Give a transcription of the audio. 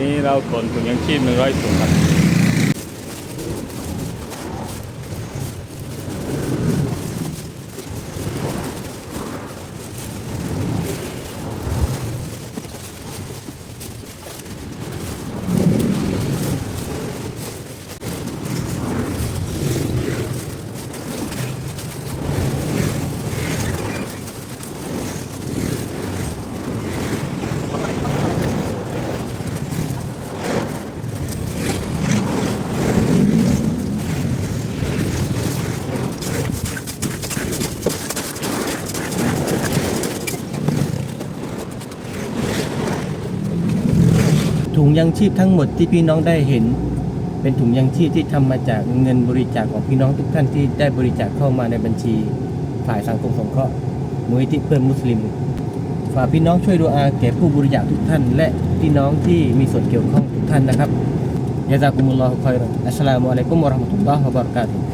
นี้เราขนถุงยังชีพหนึ่งร้อยถุงครับ ถุงยังชีพทั้งหมดที่พี่น้องได้เห็น เป็นถุงยังชีพที่ทำมาจากเงินบริจาคของพี่น้องทุกท่านที่ได้บริจาคเข้ามาในบัญชีฝ่ายสังคมสงเคราะห์มูลนิธิเพื่อนมุสลิมฝากพี่น้องช่วยดูอาแก่ผู้บริจาคทุกท่าน และพี่น้องที่มีส่วนเกี่ยวข้องทุกท่านนะครับยะซากุมุลลอฮุคอยรันอัสสลามุอะลัยกุมวะเราะห์มะตุลลอฮ์วะบะเราะกาตุฮ์